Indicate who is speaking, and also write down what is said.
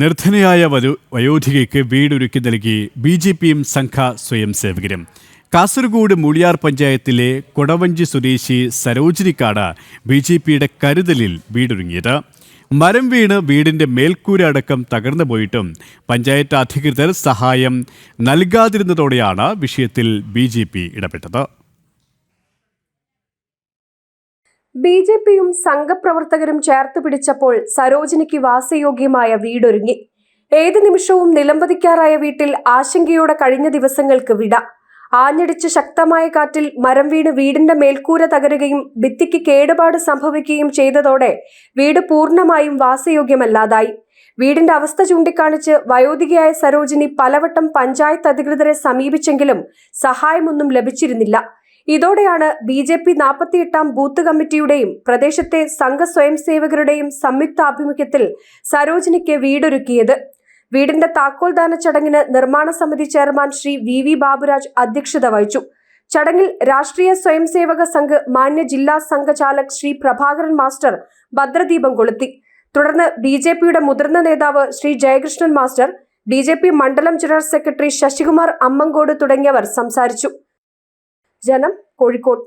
Speaker 1: നിർധനയായ വരു വയോധികയ്ക്ക് വീടൊരുക്കി നൽകി B J പിയും സംഘ സ്വയം സേവകരും. കാസർഗോഡ് മൂളിയാർ പഞ്ചായത്തിലെ കൊടവഞ്ചി സ്വദേശി സരോജിനിക്കാണ് ബി ജെ പിയുടെ കരുതലിൽ വീടൊരുങ്ങിയത്. മരം വീണ് വീടിന്റെ മേൽക്കൂര അടക്കം തകർന്നു പോയിട്ടും പഞ്ചായത്ത് അധികൃതർ സഹായം നൽകാതിരുന്നതോടെയാണ് വിഷയത്തിൽ ബി ഇടപെട്ടത്.
Speaker 2: ബി ജെ പിയും സംഘപ്രവർത്തകരും ചേർത്ത് പിടിച്ചപ്പോൾ സരോജിനിക്ക് വാസയോഗ്യമായ വീടൊരുങ്ങി. ഏത് നിമിഷവും നിലംപതിക്കാറായ വീട്ടിൽ ആശങ്കയോടെ കഴിഞ്ഞ ദിവസങ്ങൾക്ക് വിട. ആഞ്ഞടിച്ച ശക്തമായ കാറ്റിൽ മരം വീണ് വീടിന്റെ മേൽക്കൂര തകരുകയും ഭിത്തിക്ക് കേടുപാട് സംഭവിക്കുകയും ചെയ്തതോടെ വീട് പൂർണമായും വാസയോഗ്യമല്ലാതായി. വീടിന്റെ അവസ്ഥ ചൂണ്ടിക്കാണിച്ച് വയോധികയായ സരോജിനി പലവട്ടം പഞ്ചായത്ത് അധികൃതരെ സമീപിച്ചെങ്കിലും സഹായമൊന്നും ലഭിച്ചിരുന്നില്ല. ഇതോടെയാണ് ബി ജെ പി നാൽപ്പത്തിയെട്ടാം ബൂത്ത് കമ്മിറ്റിയുടെയും പ്രദേശത്തെ സംഘ സ്വയം സേവകരുടെയും സംയുക്ത ആഭിമുഖ്യത്തിൽ സരോജിനിക്ക് വീടൊരുക്കിയത്. വീടിന്റെ താക്കോൽദാന ചടങ്ങിന് നിർമ്മാണ സമിതി chairman Shri V V Baburaj അധ്യക്ഷത വഹിച്ചു. ചടങ്ങിൽ രാഷ്ട്രീയ സ്വയംസേവക സംഘ് മാന്യ ജില്ലാ സംഘചാലക് ശ്രീ പ്രഭാകരൻ മാസ്റ്റർ ഭദ്രദീപം കൊളുത്തി. തുടർന്ന് ബി ജെ പിയുടെ മുതിർന്ന നേതാവ് Shri Jayakrishnan master B J P മണ്ഡലം ജനറൽ സെക്രട്ടറി ശശികുമാർ അമ്മങ്കോട് തുടങ്ങിയവർ സംസാരിച്ചു. ജനം കോഴിക്കോട്